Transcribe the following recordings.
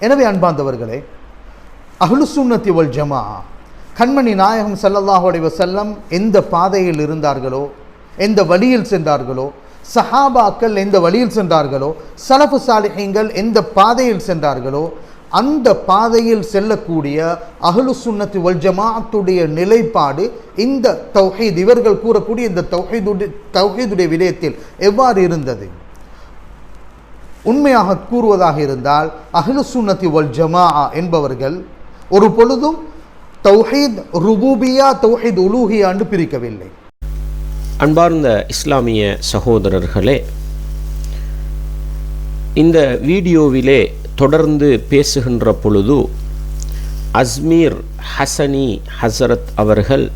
எனவே அன்பாந்தவர்களே அஹ்லுசுன்னத்தி வல் ஜமா கண்மணி நாயகம் ஸல்லல்லாஹு அலைஹி செல்லம் எந்த பாதையில் இருந்தார்களோ எந்த வழியில் சென்றார்களோ சஹாபாக்கள் எந்த வழியில் சென்றார்களோ சலஃபு சாலிஹீங்கள் எந்த பாதையில் சென்றார்களோ அந்த பாதையில் செல்லக்கூடிய அகலு சுன்னத்து வல் ஜமாத்துடைய நிலைப்பாடு இந்த தௌஹீத் இவர்கள் கூறக்கூடிய இந்த தௌஹீதுடைய தௌஹீதுடைய விடயத்தில் எவ்வாறு இருந்தது? உண்மையாக கூறுவதாக இருந்தால் அஹ்லு சுன்னத்தி வல் ஜமா என்பவர்கள் ஒரு பொழுதும் தௌஹீத் ருபூபியா தௌஹீத் உலூஹியாண்டு பிரிக்கவில்லை. அன்பார்ந்த இஸ்லாமிய சகோதரர்களே இந்த வீடியோவிலே தொடர்ந்து பேசுகின்ற பொழுது அஸ்மீர் ஹசனி ஹசரத் அவர்கள்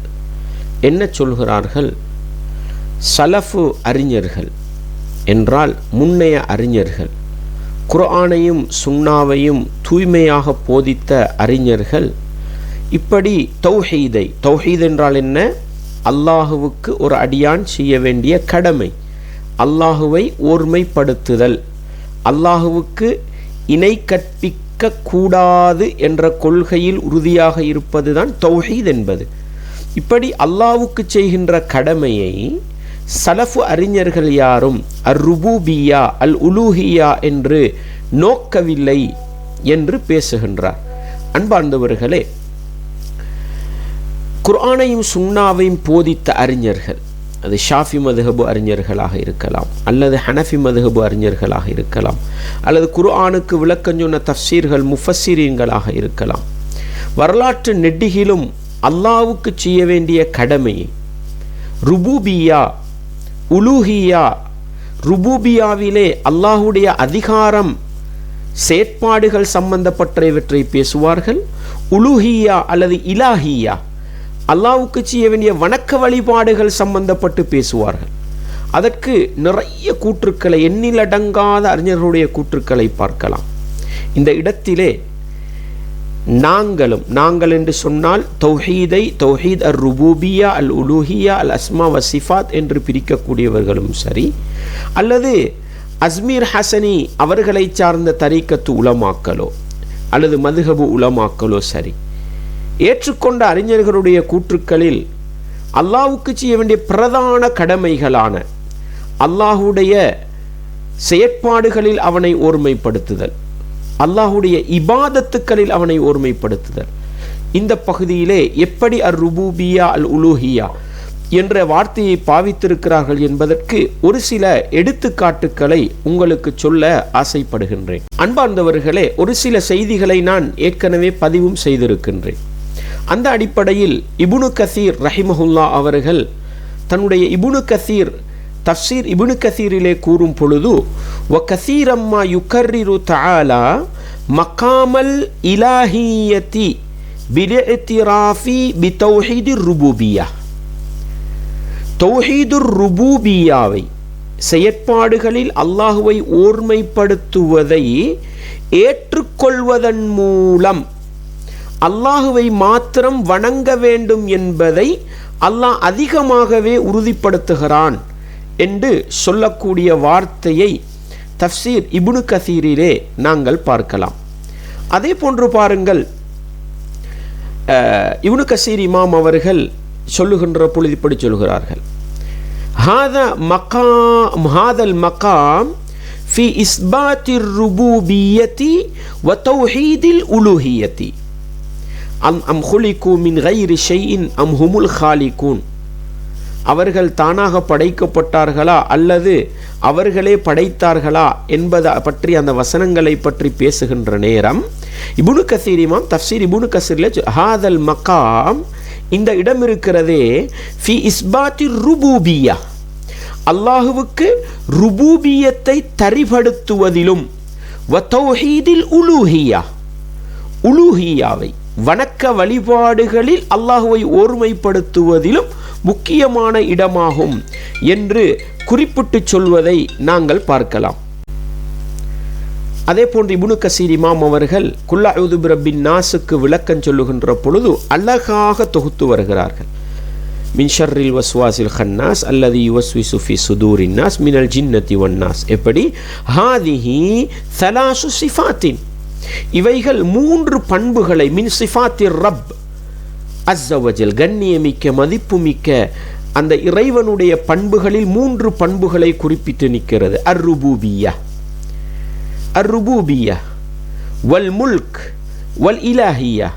என்ன சொல்கிறார்கள்? சலஃபு அறிஞர்கள் என்றால் முன்னைய அறிஞர்கள். குரானையும் சுண்ணாவையும் தூய்மையாக போதித்த அறிஞர்கள் இப்படி தௌஹீதை தௌஹீத் என்றால் என்ன? அல்லாஹுவுக்கு ஒரு அடியான் செய்ய வேண்டிய கடமை. அல்லாஹுவை ஓர்மைப்படுத்துதல். அல்லாஹுவுக்கு இணை கற்பிக்க கூடாது என்ற கொள்கையில் உறுதியாக இருப்பதுதான் தௌஹீத் என்பது. இப்படி அல்லாவுக்கு செய்கின்ற கடமையை சலஃபு அறிஞர்கள் யாரும் அர் ருபூபியா அல் உலூஹியா என்று நோக்கவில்லை என்று பேசுகின்றார். அன்பார்ந்தவர்களே குர்ஆனையும் சுன்னாவையும் போதித்த அறிஞர்கள் அது ஷாஃபி மதுஹபு அறிஞர்களாக இருக்கலாம் அல்லது ஹனஃபி மதுஹபு அறிஞர்களாக இருக்கலாம் அல்லது குர்ஆனுக்கு விளக்கம் சொன்ன தஃசீர்கள் முஃபஸ்ஸிரீன்களாக இருக்கலாம். வரலாற்று நெட்டிகிலும் அல்லாவுக்கு செய்ய வேண்டிய கடமையை ருபூபியா உலூஹியா ருபூபியாவிலே அல்லாஹுடைய அதிகாரம் செயற்பாடுகள் சம்பந்தப்பட்டவற்றை பேசுவார்கள். உலுஹியா அல்லது இலாஹியா அல்லாவுக்கு செய்ய வேண்டிய வணக்க வழிபாடுகள் சம்பந்தப்பட்டு பேசுவார்கள். அதற்கு நிறைய கூற்றுக்களை எண்ணிலடங்காத அறிஞர்களுடைய கூற்றுக்களை பார்க்கலாம். இந்த இடத்திலே நாங்களும் நாங்கள் என்று சொன்னால் தௌஹீதை தௌஹீத் அர் ருபூபியா அல் உலூஹியா அல் அஸ்மா வசிஃபாத் என்று பிரிக்கக்கூடியவர்களும் சரி அல்லது அஸ்மீர் ஹசனி அவர்களை சார்ந்த தரீக்கத்து உலமாக்கலோ அல்லது மதுஹபு உலமாக்கலோ சரி ஏற்றுக்கொண்ட அறிஞர்களுடைய கூற்றுக்களில் அல்லாவுக்கு செய்ய வேண்டிய பிரதான கடமைகளான அல்லாஹுடைய செயற்பாடுகளில் அவனை ஓர்மைப்படுத்துதல் அல்லாஹுடைய இபாதத்துக்களில் அவனை ஒருமைப்படுத்துதல். இந்த பகுதியிலே எப்படி அர் ருபூபியா அல் உலூஹியா என்ற வார்த்தையை பாவித்திருக்கிறார்கள் என்பதற்கு ஒரு சில எடுத்துக்காட்டுக்களை உங்களுக்கு சொல்ல ஆசைப்படுகின்றேன். அன்பார்ந்தவர்களே ஒரு சில செய்திகளை நான் ஏற்கனவே பதிவும் செய்திருக்கின்றேன். அந்த அடிப்படையில் இபுனு கசீர் ரஹிமஹுல்லா அவர்கள் தன்னுடைய இபுனு கசீர் தஃசீர் இபுனு கசீரிலே கூறும் பொழுது ஒ கசீரம்மா யுக்கர்ரிரு தாலா மகாமல் இலாஹியத்தி பி பிதௌஹீதிர் ருபூபியா. தௌஹீதுர் ருபூபியாவை செயற்பாடுகளில் அல்லாஹுவை ஓர்மைப்படுத்துவதை ஏற்றுக்கொள்வதன் மூலம் அல்லாஹுவை மாத்திரம் வணங்க வேண்டும் என்பதை அல்லாஹ் அதிகமாகவே உறுதிப்படுத்துகிறான். என்று சொல்லக்கூடிய வார்த்தையை தஃப்சீர் இபுனு கசீரிலே நாங்கள் பார்க்கலாம். அதே போன்று பாருங்கள் இவனு கசீர் இமாம் அவர்கள் சொல்லுகின்ற பொழுது இப்படி சொல்கிறார்கள். ஹாதா மகாம் ஹாதல் மகாம் ஃபி இஸ்பாத்திர் ருபூபியத்தி வ தௌஹீதில் உலுஹியத்தி அம் அம் ஹுலிகூ மின் கைரி ஷெயின் அம் ஹுமுல் ஹாலிகூன். அவர்கள் தானாக படைக்கப்பட்டார்களா அல்லது அவர்களே படைத்தார்களா என்பதை பற்றி அந்த வசனங்களை பற்றி பேசுகின்ற நேரம். இபுனு கசீர் இமாம் தஃசீர் இபுனு கசீரில் ஹாதல் மக்காம் இந்த இடம் இருக்கிறதே ஃபி இஸ்பாத்தி ருபூபியா. அல்லாஹுவுக்கு ருபூபியத்தை தரிபடுத்துவதிலும் வத்தௌஹீதில் உலூஹியா. உலூஹியாவை. வணக்க வழிபாடுகளில் அல்லாஹுவை ஓர்மைப்படுத்துவதிலும் முக்கியமான இடமாகும் என்று குறிப்பிட்டு சொல்வதை நாங்கள் பார்க்கலாம். அதே போன்று இபுனு கசீர் இமாம் அவர்கள் குல்லா பிரபின் நாசுக்கு விளக்கம் சொல்லுகின்ற பொழுது அழகாக தொகுத்து வருகிறார்கள். மின் ஷர்ரில் வஸ்வாசில் ஹன்னாஸ் அல்லது யுவஸ்வி சுஃபி சுதூரின் நாஸ் மினல் ஜின்னதி வன்னாஸ் எப்படி? ஹாதிஹி சலாசு சிஃபாத்தின். இவைகள் மூன்று பண்புகளை மின் சிஃபாத்தி ரப் அஸ்ஸவஜல் கண்ணியமிக்க மதிப்புமிக்க அந்த இறைவனுடைய பண்புகளில் மூன்று பண்புகளை குறிப்பிட்டு நிற்கிறது. அர்ருபூபியா. அர்ருபூபியா. வல் முல்க் வல் இலாஹியா.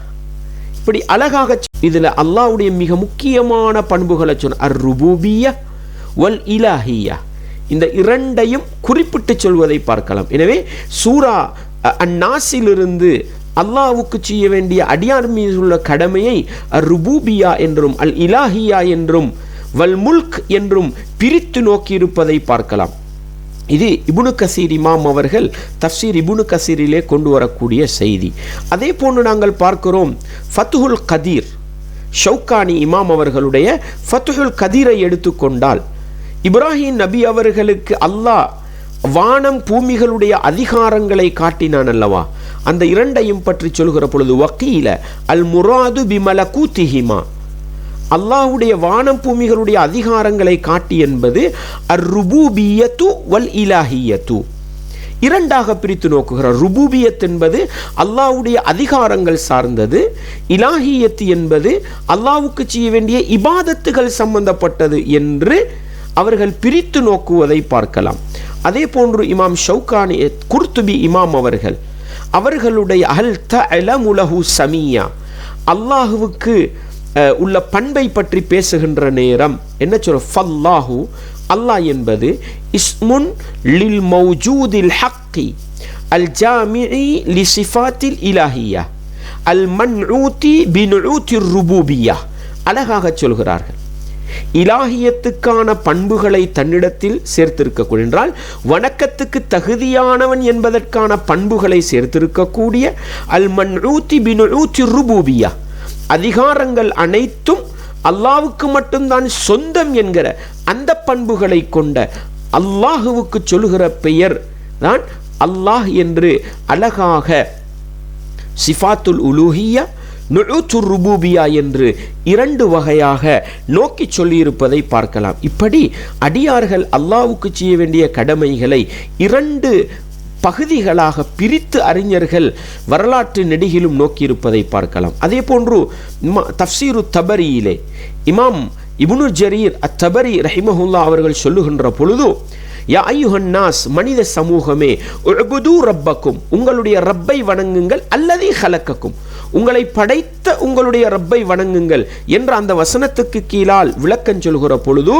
இப்படி அழகாக இதில் இதுல மிக முக்கியமான பண்புகளை சொன்ன அர்ருபூபியா வல் இலாஹியா. இந்த இரண்டையும் குறிப்பிட்டு சொல்வதை பார்க்கலாம். எனவே சூரா அந்நாசிலிருந்து அல்லாவுக்கு செய்ய வேண்டிய அடியார் மீது உள்ள கடமையை அர் ருபூபியா என்றும் அல் இலாஹியா என்றும் வல் முல்க் என்றும் பிரித்து நோக்கியிருப்பதை பார்க்கலாம். இது இபுனு கசீர் இமாம் அவர்கள் தஃப்சீர் இபுனு கசீரிலே கொண்டு வரக்கூடிய செய்தி. அதே போன்று நாங்கள் பார்க்கிறோம் ஃபத்துஹுல் கதீர் ஷவுக்கானி இமாம் அவர்களுடைய ஃபத்துஹுல் கதீரை எடுத்துக்கொண்டால் இப்ராஹிம் நபி அவர்களுக்கு அல்லாஹ் வானம் பூமிகளுடைய அதிகாரங்களை காட்டினான் அல்லவா? அந்த இரண்டையும் பற்றி சொல்கிற பொழுது வக்கீல அல் முராது பிமல கூத்திஹிமா அல்லாஹுடைய வானம் பூமிகளுடைய அதிகாரங்களை காட்டி என்பது அர் ருபூபியத்து வல் இலாஹியத்து இரண்டாக பிரித்து நோக்குகிறார் ருபூபியத் என்பது அல்லாஹ்வுடைய அதிகாரங்கள் சார்ந்தது இலாஹியத்து என்பது அல்லாஹ்வுக்கு செய்ய வேண்டிய இபாதத்துகள் சம்பந்தப்பட்டது என்று அவர்கள் பிரித்து நோக்குவதை பார்க்கலாம். அதே போன்று இமாம் ஷவுகானி குர்துபி இமாம் அவர்கள் அவர்களுடைய அல் தலமுலஹு சமியா அல்லாஹுவுக்கு உள்ள பண்பை பற்றி பேசுகின்ற நேரம் என்ன சொல்ற? ஃபல்லாஹு அல்லாஹ் என்பது இஸ்முன் லில் மௌஜூதில் ஹக்கி அல் ஜாமிஇ லி சிஃபாத்தில் இலாஹியா அல் மன்ஊதி பின்ஊதி ருபூபியா அழகாக சொல்கிறார்கள். இலாகியத்துக்கான பண்புகளை தன்னிடத்தில் சேர்த்திருக்கக்கூடிய என்றால் வணக்கத்துக்கு தகுதியானவன் என்பதற்கான பண்புகளை சேர்த்திருக்கக்கூடிய அல் மன்ஊத்தி ருபூபியா. அதிகாரங்கள் அனைத்தும் அல்லாவுக்கு மட்டும்தான் சொந்தம் என்கிற அந்த பண்புகளை கொண்ட அல்லாஹுவுக்கு சொல்லுகிற பெயர் தான் அல்லாஹ் என்று அழகாக சிஃபாத்துல் உலூஹியா நுழுத்துர் ருபூபியா என்று இரண்டு வகையாக நோக்கி சொல்லியிருப்பதை பார்க்கலாம். இப்படி அடியார்கள் அல்லாவுக்கு செய்ய வேண்டிய கடமைகளை இரண்டு பகுதிகளாக பிரித்து அறிஞர்கள் வரலாற்று நெடுகிலும் நோக்கியிருப்பதை பார்க்கலாம். அதே போன்று தப்சீரு தஃப்சீரு தபரியிலே இமாம் இபுனு ஜரீர் அத்தபரி ரஹிமஹுல்லா அவர்கள் சொல்லுகின்ற பொழுது யா ஐயுஹன் நாஸ் மனித சமூகமே ரப்பக்கும் உங்களுடைய ரப்பை வணங்குங்கள் அல்லது ஹலக்கக்கும். உங்களை படைத்த உங்களுடைய ரப்பை வணங்குங்கள் என்ற அந்த வசனத்துக்கு கீழால் விளக்கம் சொல்கிற பொழுது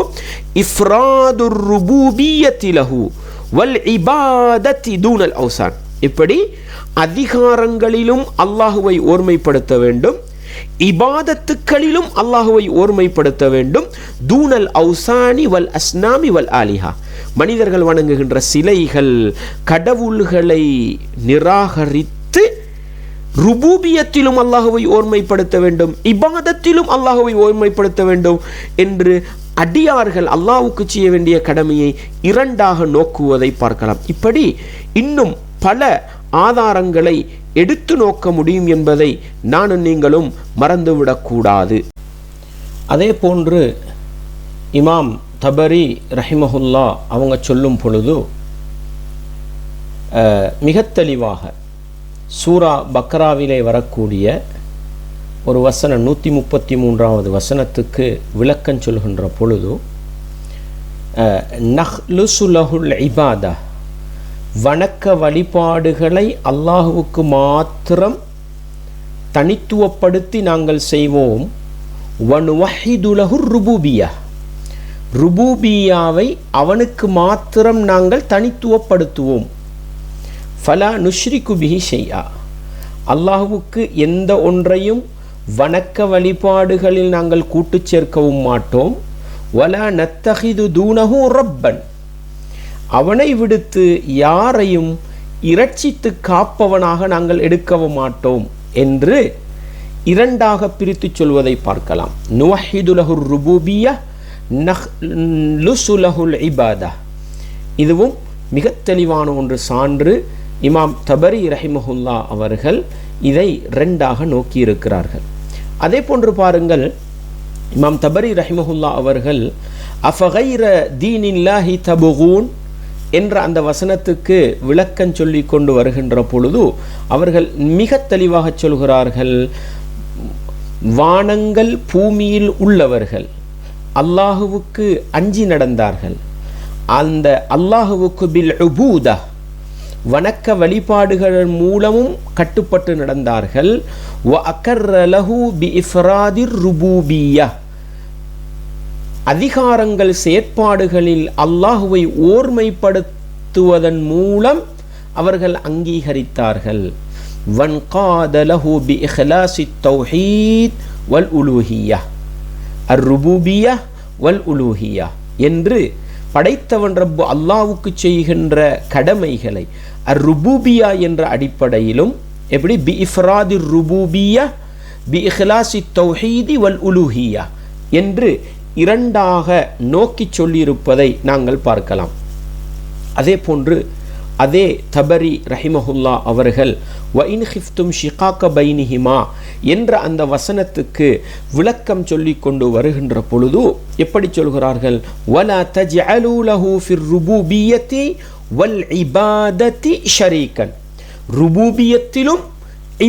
இஃப்ராதுர் ருபூபியத்தி வல் இபாதத்தி தூனல் அவுசான் இப்படி அதிகாரங்களிலும் அல்லாஹுவை ஓர்மைப்படுத்த வேண்டும் இபாதத்துக்களிலும் அல்லாஹுவை ஓர்மைப்படுத்த வேண்டும் தூனல் அவுசானி வல் அஸ்னாமி வல் ஆலிஹா. மனிதர்கள் வணங்குகின்ற சிலைகள் கடவுள்களை நிராகரித்து ருபூபியத்திலும் அல்லாஹுவை ஓர்மைப்படுத்த வேண்டும் இபாதத்திலும் அல்லாஹுவை ஓர்மைப்படுத்த வேண்டும் என்று அடியார்கள் அல்லாஹுக்கு செய்ய வேண்டிய கடமையை இரண்டாக நோக்குவதை பார்க்கலாம். இப்படி இன்னும் பல ஆதாரங்களை எடுத்து நோக்க முடியும் என்பதை நானும் நீங்களும் மறந்துவிடக்கூடாது. அதே போன்று இமாம் தபரி ரஹிமஹுல்லா அவங்க சொல்லும் பொழுது மிக தெளிவாக சூரா பக்ராவிலே வரக்கூடிய ஒரு வசனம் நூற்றி முப்பத்தி மூன்றாவது வசனத்துக்கு விளக்கம் சொல்கின்ற பொழுது நஹ்லுசுலகுல் இபாதா வணக்க வழிபாடுகளை அல்லாஹுவுக்கு மாத்திரம் தனித்துவப்படுத்தி நாங்கள் செய்வோம். வனுவஹிதுலஹுர் ருபூபியா ருபூபியாவை அவனுக்கு மாத்திரம் நாங்கள் தனித்துவப்படுத்துவோம். ஃபலா நுஷ்ரிக்கு பிஹி ஷையா அல்லாஹுவுக்கு எந்த ஒன்றையும் வணக்க வழிபாடுகளில் நாங்கள் கூட்டுச் சேர்க்கவும் மாட்டோம். வலா நத்தஹிது தூனகு ரப்பன். அவனை விடுத்து யாரையும் இரட்சித்து காப்பவனாக நாங்கள் எடுக்கவும் மாட்டோம் என்று இரண்டாக பிரித்துச் சொல்வதை பார்க்கலாம். நுவஹிதுலகுர் ருபூபியா நஹ் லுசுலஹுல் இபாதா. இதுவும் மிக தெளிவான ஒன்று சான்று இமாம் தபரி ரஹிமஹுல்லா அவர்கள் இதை ரெண்டாக நோக்கி இருக்கிறார்கள் அதே போன்று பாருங்கள் இமாம் தபரி ரஹிமஹுல்லா அவர்கள் அஃபகைர தீனில்லாஹி தபுகூன் என்ற அந்த வசனத்துக்கு விளக்கம் சொல்லி கொண்டு வருகின்ற பொழுது அவர்கள் மிக தெளிவாக சொல்கிறார்கள் வானங்கள் பூமியில் உள்ளவர்கள் அல்லாஹுவுக்கு அஞ்சி நடந்தார்கள். அந்த அல்லாஹுவுக்கு பில் உபூதா வணக்க வழிபாடுகள் மூலமும் கட்டுப்பட்டு நடந்தார்கள். வ அக்கர்ர லஹு பி இஃப்ராதிர் ருபூபியா. அதிகாரங்கள் செயற்பாடுகளில் அல்லாஹுவை ஓர்மைப்படுத்துவதன் மூலம் அவர்கள் அங்கீகரித்தார்கள். வன்காத லஹு பி இஹ்லாசி தௌஹீத் வல் உலூஹியா. அர் ருபூபியா வல் உலூஹியா. என்று படைத்தவன் ரப்பு அல்லாவுக்கு செய்கின்ற கடமைகளை அர் ருபூபியா என்ற அடிப்படையிலும் எப்படி? பி இஃப்ராதி ருபூபியா பி இஹ்லாசி தௌஹீதி வல் உலூஹியா என்று இரண்டாக நோக்கி சொல்லியிருப்பதை நாங்கள் பார்க்கலாம். அதே போன்று அதே தபரி ரஹிமஹுல்லா அவர்கள் வைன் ஹிஃப்தும் ஷிகாக்க பைனிஹிமா என்ற அந்த வசனத்துக்கு விளக்கம் சொல்லி கொண்டு வருகின்ற பொழுது எப்படி சொல்கிறார்கள்? வலா தஜ் லஹு ஃபிர் ருபூபியத்தி வல் இபாதத்தி ஷரீக்கன் ருபூபியத்திலும்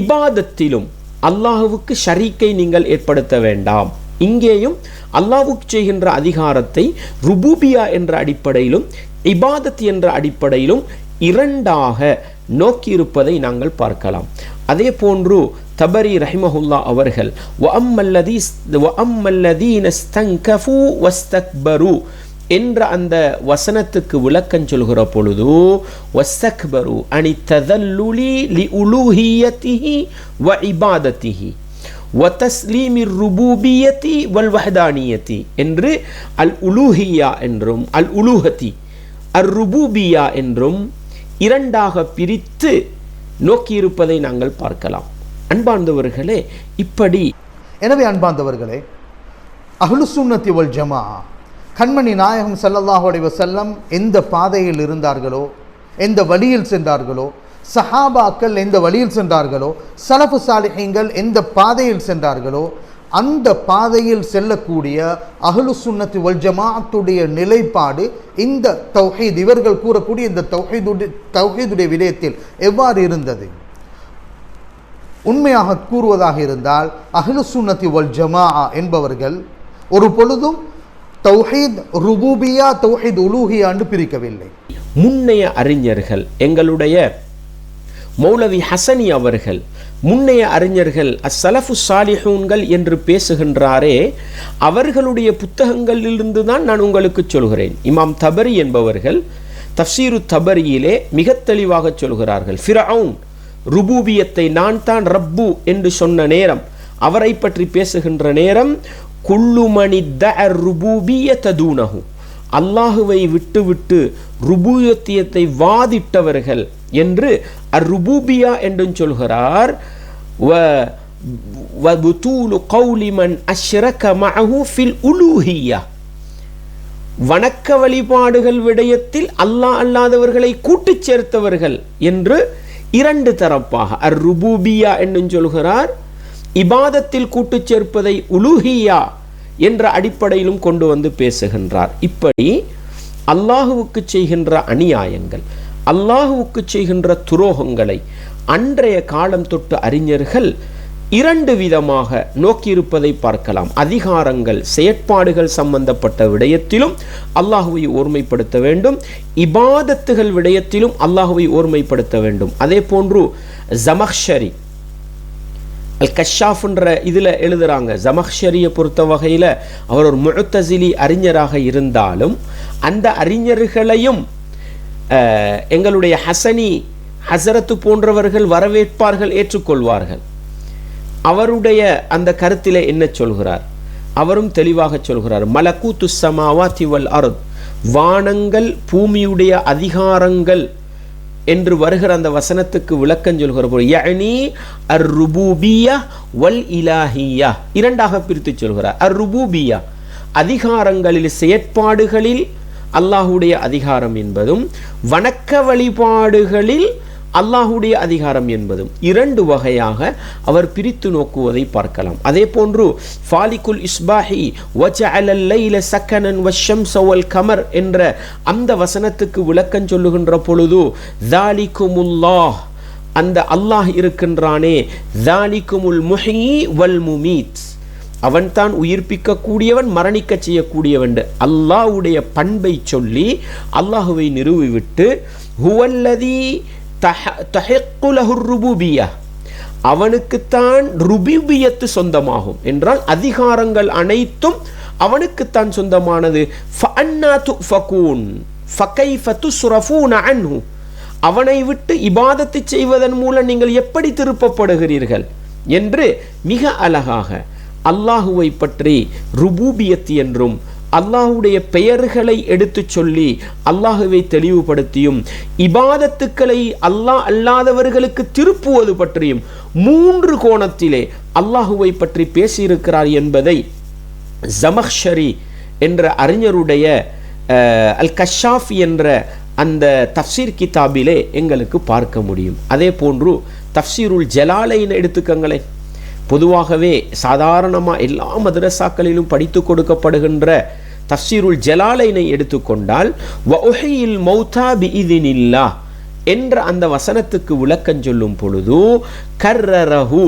இபாதத்திலும் அல்லாஹுவுக்கு ஷரீக்கை நீங்கள் ஏற்படுத்த வேண்டாம். இங்கேயும் அல்லாஹுக்கு செய்கின்ற அதிகாரத்தை ருபூபியா என்ற அடிப்படையிலும் இபாதத் என்ற அடிப்படையிலும் இரண்டாக நோக்கியிருப்பதை நாங்கள் பார்க்கலாம். அதே போன்று தபரி ரஹிமஹுல்லா அவர்கள் வஅம்மல்லதி வஅம்மல்லதீன வஸ்தக்பரு என்ற அந்த வசனத்துக்கு விளக்கம் சொல்கிற பொழுது வஸ்தக்பரு அணி ததல்லுலி லி உலூஹியத்திஹி வ இபாதத்திஹி வதஸ்லீமி ருபூபியத்தி வல் வஹதானியத்தி என்று அல் உலூஹியா என்றும் அல் உலூஹத்தி அர் ருபூபியா என்றும் இரண்டாக பிரித்து நோக்கியிருப்பதை நாங்கள் பார்க்கலாம். அன்பார்ந்தவர்களே இப்படி எனவே அன்பார்ந்தவர்களே அஹ்லுசுன்னத்தி ஒல் ஜமா கண்மணி நாயகம் ஸல்லல்லாஹு அலைஹி செல்லம் எந்த பாதையில் இருந்தார்களோ எந்த வழியில் சென்றார்களோ சஹாபாக்கள் எந்த வழியில் சென்றார்களோ சலஃபு சாலிஹீங்கள் எந்த பாதையில் சென்றார்களோ அந்த பாதையில் செல்லக்கூடிய அகலு சுன்னத்து வல் ஜமாத்துடைய நிலைப்பாடு இந்த தௌஹீத் இவர்கள் கூறக்கூடிய இந்த தௌஹீதுடைய தௌஹீதுடைய விடயத்தில் எவ்வாறு இருந்தது? உண்மையாக கூறுவதாக இருந்தால் அகலு சுன்னத்தி வல் ஜமா என்பவர்கள் ஒரு பொழுதும் தௌஹீத் ருபூபியா தௌஹீத் உலூஹியா பிரிக்கவில்லை. முன்னைய அறிஞர்கள் எங்களுடைய மௌலவி ஹசனி அவர்கள் முன்னைய அறிஞர்கள் அஸ்ஸலஃபு சாலிஹூன்கள் என்று பேசுகின்றாரே அவர்களுடைய புத்தகங்களிலிருந்து தான் நான் உங்களுக்கு சொல்கிறேன். இமாம் தபரி என்பவர்கள் தஃசீரு தபரியிலே மிக தெளிவாக சொல்கிறார்கள். ஃபிரவுன் ருபூபியத்தை நான் தான் ரப்பு என்று சொன்ன நேரம் அவரை பற்றி பேசுகின்ற நேரம் குள்ளுமணி த ருபூபிய ததூனஹு. அல்லாஹுவை விட்டுவிட்டு ருபூயத்தியத்தை வாதிட்டவர்கள் என்று அருபூபியா என்றும் சொல்கிறார். வணக்க வழிபாடுகள் விடயத்தில் அல்லாஹ் அல்லாதவர்களை கூட்டு சேர்த்தவர்கள் என்று இரண்டு தரப்பாக அர் ருபூபியா என்றும் சொல்கிறார். இபாதத்தில் கூட்டு சேர்ப்பதை உலுஹியா என்ற அடிப்படையிலும் கொண்டு வந்து பேசுகின்றார். இப்படி அல்லாஹுவுக்கு செய்கின்ற அநியாயங்கள் அல்லாஹுவுக்கு செய்கின்ற துரோகங்களை அன்றைய காலம் தொட்டு அறிஞர்கள் இரண்டு விதமாக நோக்கியிருப்பதை பார்க்கலாம். அதிகாரங்கள் செயற்பாடுகள் சம்பந்தப்பட்ட விடயத்திலும் அல்லாஹுவை ஓர்மைப்படுத்த வேண்டும். இபாதத்துகள் விடயத்திலும் அல்லாஹுவை ஓர்மைப்படுத்த வேண்டும். அதே போன்று ஜமஹ்ஷரி அல் கஷாஃப்ன்ற இதில் எழுதுகிறாங்க ஜமஹ்ஷரியை பொறுத்த வகையில் அவர் ஒரு முழுத்தசிலி அறிஞராக இருந்தாலும் அந்த அறிஞர்களையும் எங்களுடைய ஹசனி ஹசரத்து போன்றவர்கள் வரவேற்பார்கள் ஏற்றுக்கொள்வார்கள். அவருடைய அந்த கருத்திலே என்ன சொல்கிறார்? அவரும் தெளிவாக சொல்கிறார். மலக்கூத்து சமாவா திவல் அருத். வானங்கள் பூமியுடைய அதிகாரங்கள் என்று வருகிற அந்த வசனத்துக்கு விளக்கம் சொல்கிற போது யனி அர் ருபூபியா வல் இலாஹியா. இரண்டாக பிரித்து சொல்கிறார். அர் ருபூபியா அதிகாரங்களில் செயற்பாடுகளில் அல்லாஹுடைய அதிகாரம் என்பதும் வணக்க வழிபாடுகளில் அல்லாஹுடைய அதிகாரம் என்பதும் இரண்டு வகையாக அவர் பிரித்து நோக்குவதை பார்க்கலாம். அதே போன்று ஃபாலிகுல் இஸ்பாஹி வச்ச லைல சக்கனன் வஷம் சவல் கமர் என்ற அந்த வசனத்துக்கு விளக்கம் சொல்லுகின்ற பொழுது தாலிகுமுல்லாஹ் அந்த அல்லாஹ் இருக்கின்றானே தாலிகுமுல் முஹி வல் முமீத் அவன்தான் உயிர்ப்பிக்கக்கூடியவன் மரணிக்க செய்யக்கூடியவன் அல்லாஹ்வுடைய பண்பை சொல்லி அல்லாஹுவை நிறுவிவிட்டு ஹுவல்லதி ருபூபியா. அவனுக்குத்தான் ருபிபியத்து சொந்தமாகும் என்றால் அதிகாரங்கள் அனைத்தும் அவனுக்குத்தான் சொந்தமானது. அவனை விட்டு இபாதத்தை செய்வதன் மூலம் நீங்கள் எப்படி திருப்பப்படுகிறீர்கள்? என்று மிக அழகாக அல்லாஹுவை பற்றி ருபூபியத் என்றும் அல்லாஹுடைய பெயர்களை எடுத்து சொல்லி அல்லாஹுவை தெளிவுபடுத்தியும் இபாதத்துக்களை அல்லாஹ் அல்லாதவர்களுக்கு திருப்புவது பற்றியும் மூன்று கோணத்திலே அல்லாஹுவை பற்றி பேசியிருக்கிறார் என்பதை ஜமஹ்ஷரி என்ற அறிஞருடைய அல் கஷாஃப் என்ற அந்த தஃப்சீர் கிதாபிலே எங்களுக்கு பார்க்க முடியும். அதே போன்று தஃப்சீருல் ஜலாலைன்னு எடுத்துக்கங்களேன். பொதுவாகவே சாதாரணமாக எல்லா மதரசாக்களிலும் படித்து கொடுக்கப்படுகின்ற தஃப்சீருல் ஜலாலைனை எடுத்துக்கொண்டால் வஹையில் மௌதா பிஇதினில்லா என்ற அந்த வசனத்துக்கு விளக்கம் சொல்லும் பொழுது கர்ரரஹு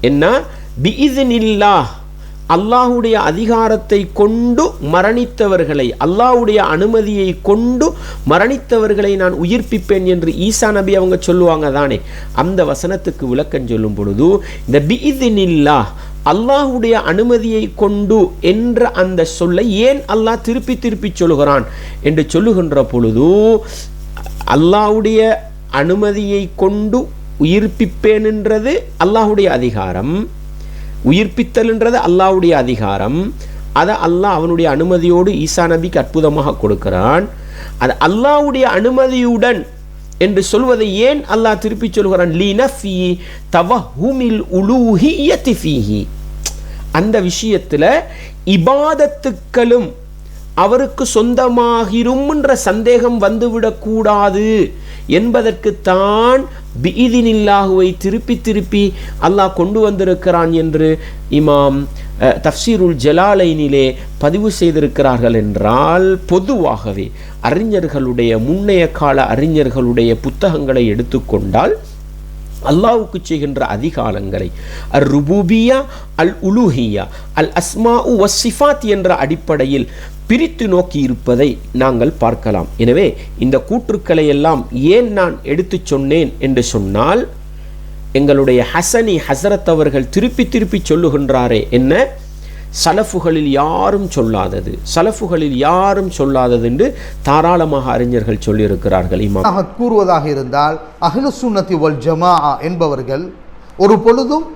என்ன? பிஇதினில்லா அல்லாஹுடைய அதிகாரத்தை கொண்டு மரணித்தவர்களை அல்லாஹுடைய அனுமதியை கொண்டு மரணித்தவர்களை நான் உயிர்ப்பிப்பேன் என்று ஈசா நபி அவங்க சொல்லுவாங்க தானே. அந்த வசனத்துக்கு விளக்கம் சொல்லும் பொழுது இந்த பிஇதினில்லா அல்லாஹுடைய அனுமதியை கொண்டு என்ற அந்த சொல்லை ஏன் அல்லாஹ் திருப்பி திருப்பி சொல்லுகிறான் என்று சொல்லுகின்ற பொழுது அல்லாஹுடைய அனுமதியை கொண்டு உயிர்ப்பிப்பேன் என்றது அல்லாஹுடைய அதிகாரம். உயிர்ப்பித்தல்ன்றது அல்லாவுடைய அதிகாரம். அதை அல்லாஹ் அவனுடைய அனுமதியோடு ஈசா நபிக்கு அற்புதமாக கொடுக்கிறான். அது அல்லாவுடைய அனுமதியுடன் என்று சொல்வதை ஏன் அல்லாஹ் திருப்பி சொல்கிறான்? லீனஃபி தவஹுமில் உலூஹியத்தி ஃபீஹி அந்த விஷயத்தில் இபாதத்துக்களும் அவருக்கு சொந்தமாகிரும்ன்ற சந்தேகம் வந்துவிடக்கூடாது. என்பதற்குத்தான் பீதினில்லாஹுவை திருப்பி திருப்பி அல்லாஹ் கொண்டு வந்திருக்கிறான் என்று இமாம் தஃசீருல் தஃப்சீருல் ஜலாலைனிலே பதிவு செய்திருக்கிறார்கள் என்றால் பொதுவாகவே அறிஞர்களுடைய முன்னைய கால அறிஞர்களுடைய புத்தகங்களை எடுத்துக்கொண்டால் அல்லாவுக்கு செய்கின்ற அதிகாரங்களை அல் ருபூபியா அல் உலூஹியா அல் அஸ்மா உ வசிஃபாத் என்ற அடிப்படையில் பிரித்து நோக்கி இருப்பதை நாங்கள் பார்க்கலாம். எனவே இந்த கூற்றுக்களை எல்லாம் ஏன் நான் எடுத்துச் சொன்னேன் என்று சொன்னால் எங்களுடைய ஹசனி ஹசரத் அவர்கள் திருப்பி திருப்பி சொல்லுகின்றாரே என்ன? சலஃபுகளில் யாரும் சொல்லாதது. சலஃபுகளில் யாரும் சொல்லாதது என்று தாராளமாக அறிஞர்கள் சொல்லியிருக்கிறார்கள் இமாம். கூறுவதாக இருந்தால் அஹ்லு சுன்னத்தி வல் ஜமா என்பவர்கள் ஒரு பொழுதும்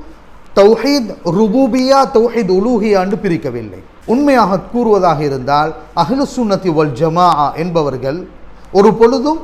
தௌஹீத் ருபூபியா தௌஹீத் உலூஹியா பிரிக்கவில்லை. உண்மையாக கூறுவதாக இருந்தால் அஹ்லு சுன்னத்தி வல் ஜமா என்பவர்கள் ஒரு பொழுதும்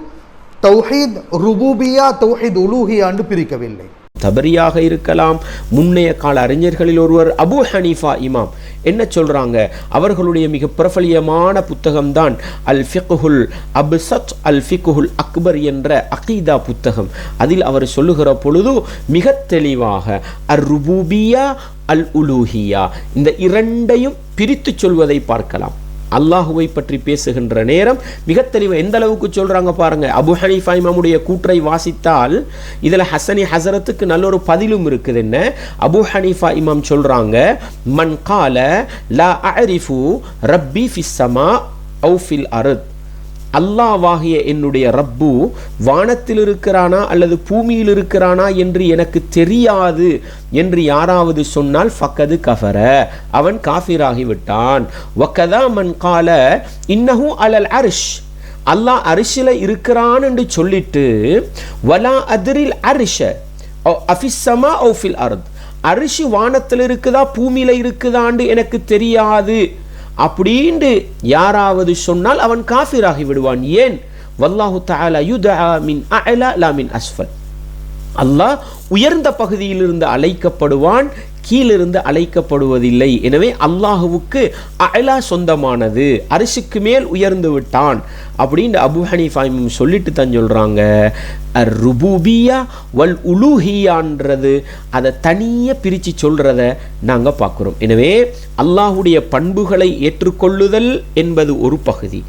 தௌஹீத் ருபூபியா தௌஹீத் உலூஹியா பிரிக்கவில்லை. தபரியாக இருக்கலாம். முன்னைய கால அறிஞர்களில் ஒருவர் அபு ஹனீஃபா இமாம். என்ன சொல்கிறாங்க அவர்களுடைய மிக பிரபலியமான புத்தகம்தான் அல் ஃபிக்ஹுல் அப்சத் அல் ஃபிக்ஹுல் அக்பர் என்ற அகீதா புத்தகம். அதில் அவர் சொல்லுகிற பொழுது மிக தெளிவாக அர் ருபூபியா அல் உலூஹியா இந்த இரண்டையும் பிரித்து சொல்வதை பார்க்கலாம். அல்லாஹுவை பற்றி பேசுகின்ற நேரம் மிக தெளிவு எந்த அளவுக்கு சொல்றாங்க பாருங்க. அபு ஹனீஃபா இமாமுடைய கூற்றை வாசித்தால் இதில் ஹசனி ஹசரத்துக்கு நல்ல ஒரு பதிலும் இருக்குது என்ன? அபு ஹனீஃபா இமாம் சொல்றாங்க மன் கால லா அரிஃபு ரப்பி ஃபிஸ்ஸமா ஃபில் அல்லாவாகிய என்னுடைய ரப்பு வானத்தில் இருக்கிறானா அல்லது பூமியில் இருக்கிறானா என்று எனக்கு தெரியாது என்று யாராவது சொன்னால் ஃபக்கது கஃபர. அவன் காஃபிராகி விட்டான். மன் கால இன்னஹு அலல் அரிஷ். அல்லாஹ் அரிஷில் இருக்கிறான் என்று சொல்லிட்டு வலா அதிரில் அரிஷ. அஃபிஸ்ஸமா ஓ அர்த். அரிஷி வானத்தில் இருக்குதா பூமியில் இருக்குதான்னு எனக்கு தெரியாது. அப்படின்னு யாராவது சொன்னால் அவன் காஃபிராகி விடுவான். ஏன்? வல்லாஹு தஆலா யுதஆ மின் அஅலா லா மின் அஸ்ஃபல். அல்லாஹ் உயர்ந்த பகுதியிலிருந்து அழைக்கப்படுவான் கீழிருந்து அழைக்கப்படுவதில்லை. எனவே அல்லாஹுவுக்கு அயலா சொந்தமானது. அரிசிக்கு மேல் உயர்ந்து விட்டான். அப்படின்னு அபு ஹனீஃபா சொல்லிட்டு தான் சொல்கிறாங்க ருபூபியா வல் உலூஹியான்றது அதை தனியாக பிரித்து சொல்கிறத நாங்கள் பார்க்குறோம். எனவே அல்லாஹுடைய பண்புகளை ஏற்றுக்கொள்ளுதல் என்பது ஒரு பகுதி.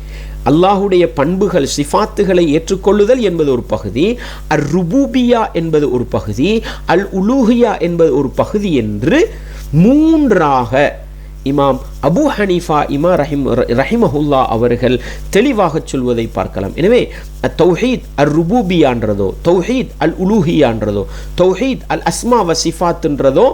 அல்லாஹுடைய பண்புகள் சிஃபாத்துகளை ஏற்றுக்கொள்ளுதல் என்பது ஒரு பகுதி. அர் ருபூபியா என்பது ஒரு பகுதி. அல் உலூஹியா என்பது ஒரு பகுதி என்று மூன்றாக இமாம் அபு ஹனீஃபா இமா ரஹிம் ரஹிமஹுல்லா அவர்கள் தெளிவாக சொல்வதை பார்க்கலாம். எனவே தௌஹீத் அல் ருபூபியான்றதோ தௌஹீத் அல் உலூஹியான்றதோ தௌஹீத் அல் அஸ்மா வ சிஃபாத்துன்றதோ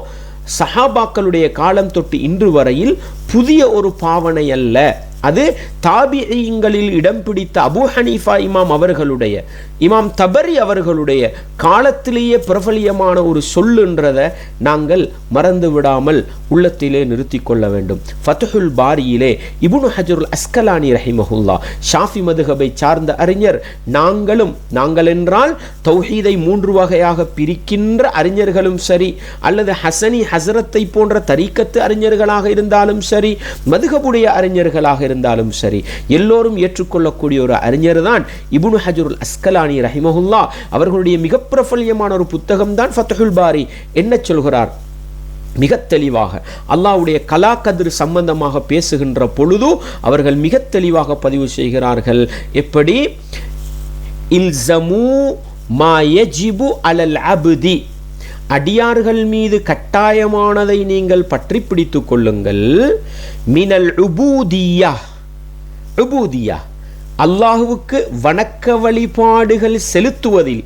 சஹாபாக்களுடைய காலம் தொட்டு இன்று வரையில் புதிய ஒரு பாவனை அல்ல. அது தாபியங்களில் இடம் பிடித்த அபு ஹனீஃபா இமாம் அவர்களுடைய இமாம் தபரி அவர்களுடைய காலத்திலேயே பிரபலியமான ஒரு சொல்லுன்றதை நாங்கள் மறந்து விடாமல் உள்ளத்திலே நிறுத்தி கொள்ள வேண்டும். ஃபத்துஹுல் பாரியிலே இபுனு ஹஜருல் அஸ்கலானி ரஹிமஹுல்லா ஷாஃபி மதுஹபை சார்ந்த அறிஞர் நாங்களும் நாங்கள் என்றால் தௌஹீதை மூன்று வகையாக பிரிக்கின்ற அறிஞர்களும் சரி அல்லது ஹசனி ஹசரத்தை போன்ற தரீக்கத்து அறிஞர்களாக இருந்தாலும் சரி மதுகபுடைய அறிஞர்களாக இருந்தாலும் சரி. எல்லோரும் ஏற்றுக்கொள்ளக்கூடிய ஒரு அறிஞர் தான் இபுனு ஹஜருல் அஸ்கலானி ரஹிமஹுல்லா. அவர்களுடைய மிக பிரபல்யமான ஒரு புத்தகம் தான் ஃபத்துல் பாரி. என்ன சொல்கிறார்? மிக தெளிவாக அல்லாவுடைய கலா கதிர் சம்பந்தமாக பேசுகின்ற பொழுது அவர்கள் மிக தெளிவாக பதிவு செய்கிறார்கள். எப்படி? இல்சமு மா யஜிபு அலல் அபுதி. அடியார்கள் மீது கட்டாயமானதை நீங்கள் பற்றி பிடித்து கொள்ளுங்கள். மினல் உபூதியா. உபூதியா. அல்லாஹுவுக்கு வணக்க வழிபாடுகள் செலுத்துவதில்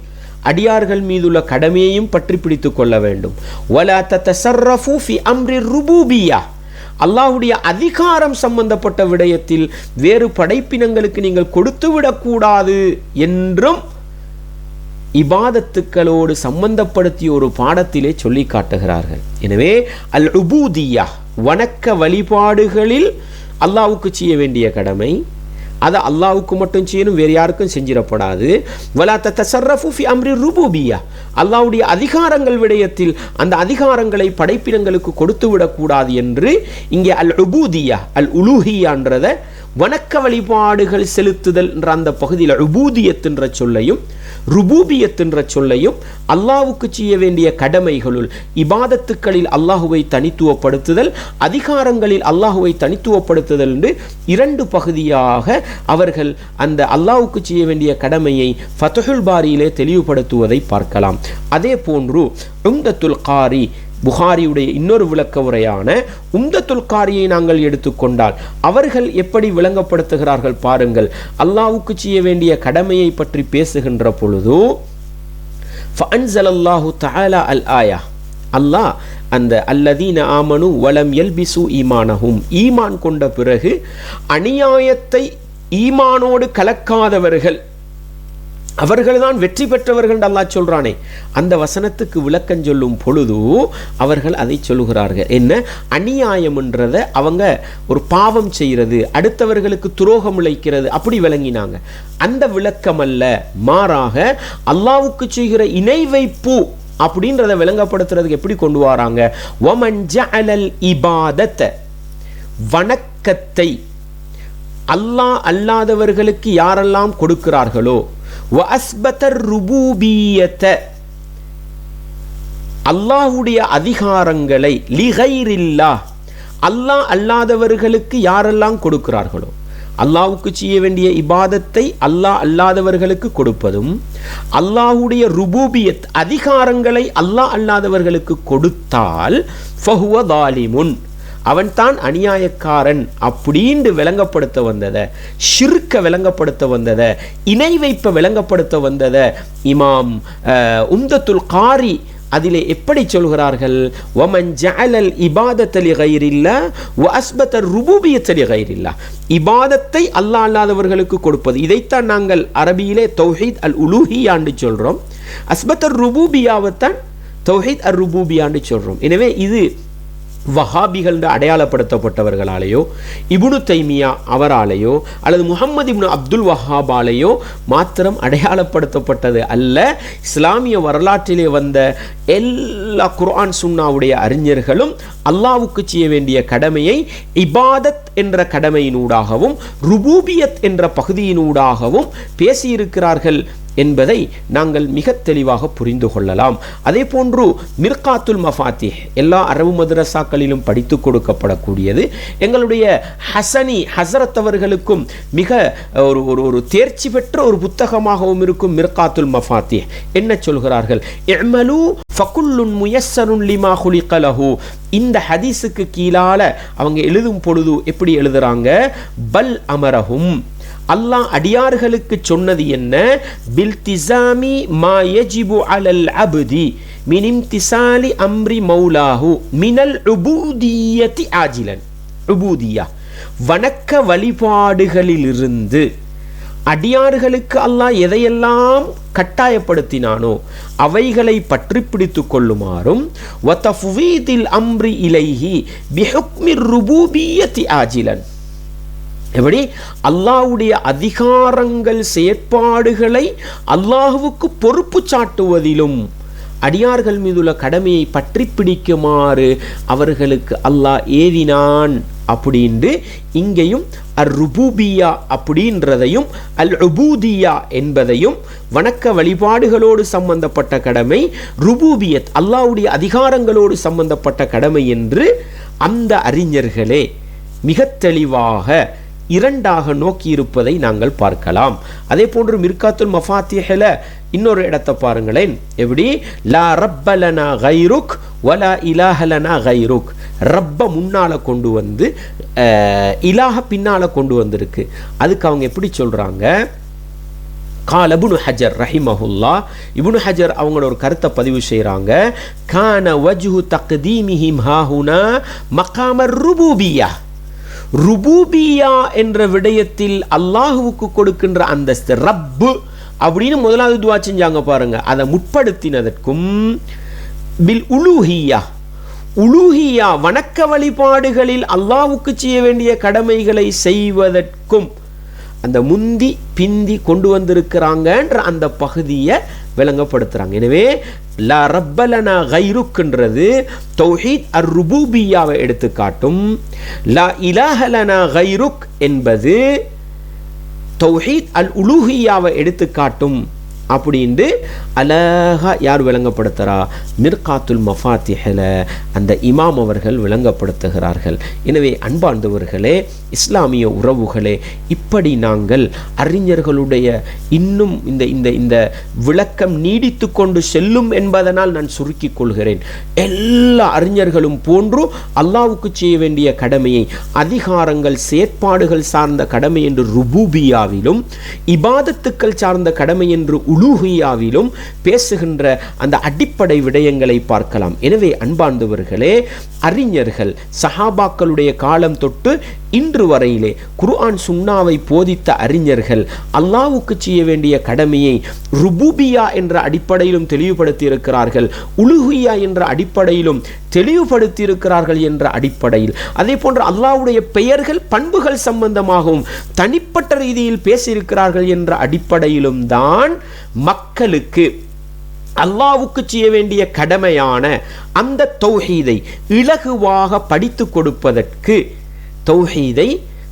அடியார்கள் மீதுள்ள கடமையையும் பற்றி பிடித்து கொள்ள வேண்டும். வலா தத்தசர்ரஃபு ஃபி அம்ரி ருபூபியா. அல்லாஹுடைய அதிகாரம் சம்பந்தப்பட்ட விடயத்தில் வேறு படைப்பினங்களுக்கு நீங்கள் கொடுத்துவிடக்கூடாது என்றும் இபாதத்துக்களோடு சம்பந்தப்படுத்திய ஒரு பாடத்திலே சொல்லி காட்டுகிறார்கள். எனவே அல் உபூதியா வணக்க வழிபாடுகளில் அல்லாவுக்கு செய்ய வேண்டிய கடமை. அதை அல்லாவுக்கு மட்டும் செய்யணும் வேறு யாருக்கும் செஞ்சிடப்படாது. வலா தத்தசர்ரஃபு அம்ரி ருபூபியா. அல்லாவுடைய அதிகாரங்கள் விடயத்தில் அந்த அதிகாரங்களை படைப்பினங்களுக்கு கொடுத்து விடக்கூடாது என்று இங்கே அல் உபூதியா அல் உலூஹியான்றதை வணக்க வழிபாடுகள் செலுத்துதல் என்ற அந்த பகுதியில் உபூதியத் என்ற சொல்லையும் ருபூபியத் என்ற சொல்லையும் அல்லாவுக்கு செய்ய வேண்டிய கடமைகளுள் இபாதத்துக்களில் அல்லாஹுவை தனித்துவப்படுத்துதல் அதிகாரங்களில் அல்லாஹுவை தனித்துவப்படுத்துதல் என்று இரண்டு பகுதியாக அவர்கள் அந்த அல்லாஹுக்கு செய்ய வேண்டிய கடமையை ஃபத்துல் பாரியிலே தெளிவுபடுத்துவதை பார்க்கலாம். அதே போன்று உம்தத்துல் காரி புகாரியுடைய இன்னொரு விளக்க உரையான உம்தத்துல் காரியை நாங்கள் எடுத்துக்கொண்டால் அவர்கள் எப்படி விளங்கப்படுத்துகிறார்கள் பாருங்கள். அல்லாவுக்கு செய்ய வேண்டிய கடமையை பற்றி பேசுகின்ற பொழுது ஃபஅன்சலல்லாஹு தஆலா அல் ஆயா. அல்லாஹ் அந்த அல்லதீன ஆமனு வலம் எல்பிசு ஈமானஹும். ஈமான் கொண்ட பிறகு அநியாயத்தை ஈமானோடு கலக்காதவர்கள் அவர்கள்தான் வெற்றி பெற்றவர்கள் அல்லாஹ் சொல்கிறானே அந்த வசனத்துக்கு விளக்கம் சொல்லும் பொழுது அவர்கள் அதை சொல்லுகிறார்கள். என்ன? அநியாயம்ன்றத அவங்க ஒரு பாவம் செய்கிறது அடுத்தவர்களுக்கு துரோகம் இழைக்கிறது அப்படி விளங்கினாங்க. அந்த விளக்கம் அல்ல மாறாக அல்லாவுக்கு செய்கிற இணை வைப்பு அப்படின்றத விளங்கப்படுத்துறதுக்கு எப்படி கொண்டு வராங்க? ஒமன் ஜஅலல் இபாதத்தை வணக்கத்தை அல்லாஹ் அல்லாதவர்களுக்கு யாரெல்லாம் கொடுக்கிறார்களோ வஅஸ்பதர் ருபூபியத்தை அல்லாஹுடைய அதிகாரங்களை லிகைரில்லா அல்லாஹ் அல்லாதவர்களுக்கு யாரெல்லாம் கொடுக்கிறார்களோ அல்லாஹுக்கு செய்ய வேண்டிய இபாதத்தை அல்லாஹ் அல்லாதவர்களுக்கு கொடுப்பதும் அல்லாஹுடைய ருபூபியத் அதிகாரங்களை அல்லாஹ் அல்லாதவர்களுக்கு கொடுத்தால் ஃபஹுவ தாலிமுன் அவன்தான் அநியாயக்காரன் அப்படின்னு விளங்கப்படுத்த வந்ததை ஷிர்க்க விளங்கப்படுத்த வந்ததை இணை வைப்பை விளங்கப்படுத்த வந்ததை இமாம் உந்தத்துல் காரி அதிலே எப்படி சொல்கிறார்கள்? ஒமன் ஜாலல் இபாதத்தலி லி கைரில்லா வ அஸ்பத ருபூபியத் இபாதத்தை அல்லாஹ் அல்லாதவர்களுக்கு கொடுப்பது. இதைத்தான் நாங்கள் அரபியிலே தௌஹீத் அல் உலூஹியான்னு சொல்கிறோம் அஸ்பத்தர் ருபூபியாவைத்தான் தௌஹீத் அர் ருபூபியான்னு சொல்கிறோம் எனவே இது வஹாபிகள் அடையாளப்படுத்தப்பட்டவர்களாலேயோ இபுனு தைமியா அவராலேயோ அல்லது முகமது இப்னு அப்துல் வஹாபாலேயோ மாத்திரம் அடையாளப்படுத்தப்பட்டது அல்ல. இஸ்லாமிய வரலாற்றிலே வந்த எல்லா குர்ஆன் சுன்னாவுடைய அறிஞர்களும் அல்லாவுக்கு செய்ய வேண்டிய கடமையை இபாதத் என்ற கடமையினூடாகவும் ருபூபியத் என்ற பகுதியினூடாகவும் பேசியிருக்கிறார்கள். என்பதை நாங்கள் மிக தெளிவாக புரிந்து கொள்ளலாம். அதே போன்று மிர்காத்துல் மஃபாத்தி எல்லா அரபு மதரசாக்களிலும் படித்து கொடுக்கப்படக்கூடியது. எங்களுடைய ஹசனி ஹசரத் அவர்களுக்கும் மிக ஒரு ஒரு ஒரு தேர்ச்சி பெற்ற ஒரு புத்தகமாகவும் இருக்கும் மிர்காத்துல் மஃபாத்தி என்ன சொல்கிறார்கள்? எமலு ஃபகுல்லுன் முயஸ்ஸருன் லிமா ஹுலிகலஹு இந்த ஹதீஸுக்கு கீழால அவங்க எழுதும் பொழுது எப்படி எழுதுறாங்க? பல் அமரஹும். அல்லாஹ் அடியார்களுக்கு சொன்னது என்ன? பில்திசாமி மா யஜிபு அலல் அபுதி மினிம் திசாலி அம்ரி மௌலாஹு மினல் உபூதியத்தி ஆஜிலன். உபூதியா. வணக்க வழிபாடுகளிலிருந்து அடியார்களுக்கு அல்லாஹ் எதையெல்லாம் கட்டாயப்படுத்தினானோ அவைகளை பற்றி பிடித்து கொள்ளுமாறும் வத்தஃபுவீதில் அம்ரி இலைஹி பிஹுக்மிர் ருபூபியத்தி ஆஜிலன். எப்படி? அல்லாஹ்வுடைய அதிகாரங்கள் செயற்பாடுகளை அல்லாஹுவுக்கு பொறுப்பு சாட்டுவதிலும் அடியார்கள் மீதுள்ள கடமையை பற்றி பிடிக்குமாறு அவர்களுக்கு அல்லாஹ் ஏவினான் அப்படின்று இங்கேயும் அர் ருபூபியா அப்படின்றதையும் அல் உபூதியா என்பதையும் வணக்க வழிபாடுகளோடு சம்பந்தப்பட்ட கடமை ருபூபியத் அல்லாவுடைய அதிகாரங்களோடு சம்பந்தப்பட்ட கடமை என்று அந்த அறிஞர்களே மிக தெளிவாக இரண்டாக நோக்கி இருப்பதை நாங்கள் பார்க்கலாம். அதே போன்று மிர்காத்துல் மஃபாத்திஹல இன்னொரு இடத்தை பாருங்களேன். எப்படி? லா ரப்பலனா கைருக் வலா இலாஹலனா கைருக். ரப்ப முன்னால் கொண்டு வந்து இலாக இலாஹ பின்னால கொண்டு வந்திருக்கு. அதுக்கு அவங்க எப்படி சொல்றாங்க? கால் அபுனு ஹஜர் ரஹிமஹுல்லா. இபுனு ஹஜர் அவங்களோட ஒரு கருத்தை பதிவு செய்கிறாங்க கான வஜ்ஹு தக்தீமிஹிம் ஹாஹுனா மக்காமர் ருபூபியா. ருபூபியா என்ற விடயத்தில் அல்லாஹுவுக்கு கொடுக்கின்ற அந்தஸ்து ரப்பு அப்படின்னு முதலாவது துவா செஞ்சாங்க பாருங்க. அதை முற்படுத்தினதற்கும் பில் உலூஹியா உலூஹியா வணக்க வழிபாடுகளில் அல்லாஹுக்கு செய்ய வேண்டிய கடமைகளை செய்வதற்கும் அந்த முந்தி பிந்தி கொண்டு வந்திருக்கிறாங்கன்ற அந்த பகுதியை விளங்கப்படுத்துறாங்க. எனவே லா ரப்பலனா கைருக்குன்றது தௌஹீத் அர் ருபூபியாவை எடுத்துக்காட்டும். லா இலாஹலனா கைருக் என்பது தௌஹீத் அல் உலூஹியாவை எடுத்துக்காட்டும். அப்படின்ட்டு அழகா யார் விளங்கப்படுத்துகிறா மிர்காத்துல் மஃபாத்திஹில் அந்த இமாம் அவர்கள் விளங்கப்படுத்துகிறார்கள். எனவே அன்பார்ந்தவர்களே இஸ்லாமிய உறவுகளே இப்படி நாங்கள் அறிஞர்களுடைய இன்னும் இந்த இந்த இந்த விளக்கம் நீடித்து கொண்டு செல்லும் என்பதனால் நான் சுருக்கிக் கொள்கிறேன். எல்லா அறிஞர்களும் போன்று அல்லாவுக்கு செய்ய வேண்டிய கடமையை அதிகாரங்கள் செயற்பாடுகள் சார்ந்த கடமை என்று ருபூபியாவிலும் இபாதத்துக்கள் சார்ந்த கடமை என்று உலூஹியாவிலும் பேசுகின்ற அந்த அடிப்படை விடயங்களை பார்க்கலாம். எனவே அன்பார்ந்தவர்களே அறிஞர்கள் சஹாபாக்களுடைய காலம் தொட்டு இன்று வரையிலே குர்ஆன் சுன்னாவை போதித்த அறிஞர்கள் அல்லாவுக்கு செய்ய வேண்டிய கடமையை ருபூபியா என்ற அடிப்படையிலும் தெளிவுபடுத்தி இருக்கிறார்கள் உலுஹியா என்ற அடிப்படையிலும் தெளிவுபடுத்தி இருக்கிறார்கள் என்ற அடிப்படையில். அதே போன்று அல்லாஹ்வுடைய பெயர்கள் பண்புகள் சம்பந்தமாகவும் தனிப்பட்ட ரீதியில் பேசியிருக்கிறார்கள் என்ற அடிப்படையிலும் தான் மக்களுக்கு அல்லாவுக்கு செய்ய வேண்டிய கடமையான அந்த தௌஹீதை இலகுவாக படித்து கொடுப்பதற்கு தௌஹீதை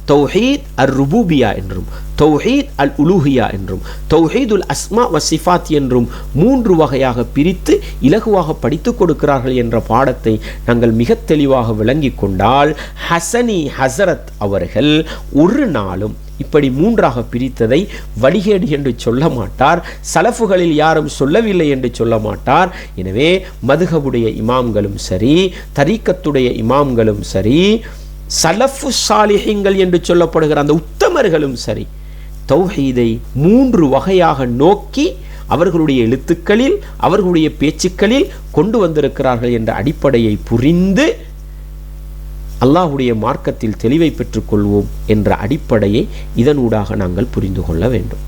தௌஹீத் அர் ருபூபியா என்றும் தௌஹீத் அல் உலூஹியா என்றும் தௌஹீதுல் அஸ்மா வ சிஃபாத் என்றும் மூன்று வகையாக பிரித்து இலகுவாக படித்து கொடுக்கிறார்கள் என்ற பாடத்தை நாங்கள் மிக தெளிவாக விளங்கிக் கொண்டால் ஹசனி ஹசரத் அவர்கள் ஒரு நாளும் இப்படி மூன்றாக பிரித்ததை வழிகேடு என்று சொல்ல மாட்டார் சலஃபுகளில் யாரும் சொல்லவில்லை என்று சொல்ல மாட்டார். எனவே மதுகவுடைய இமாம்களும் சரி தரீக்கத்துடைய இமாம்களும் சரி சலஃபு சாலிஹிங்கள் என்று சொல்லப்படுகிற அந்த உத்தமர்களும் சரி தௌஹீதை மூன்று வகையாக நோக்கி அவர்களுடைய எழுத்துக்களில் அவர்களுடைய பேச்சுக்களில் கொண்டு வந்திருக்கிறார்கள் என்ற அடிப்படையை புரிந்து அல்லாஹுடைய மார்க்கத்தில் தெளிவை பெற்றுக்கொள்வோம் என்ற அடிப்படையை இதனூடாக நாங்கள் புரிந்து கொள்ள வேண்டும்.